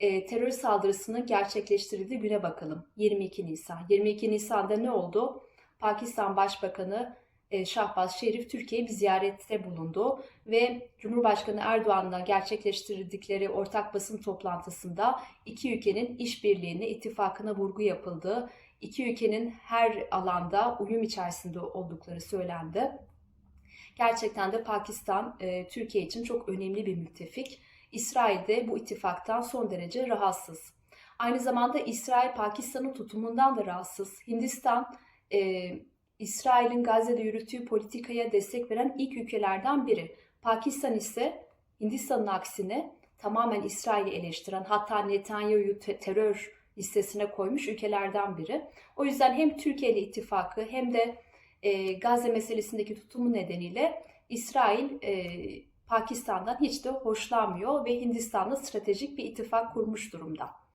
e, terör saldırısının gerçekleştirildiği güne bakalım. 22 Nisan. 22 Nisan'da ne oldu? Pakistan Başbakanı e, Şahbaz Şerif Türkiye'ye bir ziyarette bulundu ve Cumhurbaşkanı Erdoğan'la gerçekleştirdikleri ortak basın toplantısında iki ülkenin işbirliğine, ittifakına vurgu yapıldı. İki ülkenin her alanda uyum içerisinde oldukları söylendi. Gerçekten de Pakistan e, Türkiye için çok önemli bir müttefik. İsrail de bu ittifaktan son derece rahatsız. Aynı zamanda İsrail Pakistan'ın tutumundan da rahatsız. Hindistan e, İsrail'in Gazze'de yürüttüğü politikaya destek veren ilk ülkelerden biri. Pakistan ise Hindistan'ın aksine tamamen İsrail'i eleştiren hatta Netanyahu'yu te- terör listesine koymuş ülkelerden biri. O yüzden hem Türkiye ile ittifakı hem de e, Gazze meselesindeki tutumu nedeniyle İsrail e, Pakistan'dan hiç de hoşlanmıyor ve Hindistan'la stratejik bir ittifak kurmuş durumda.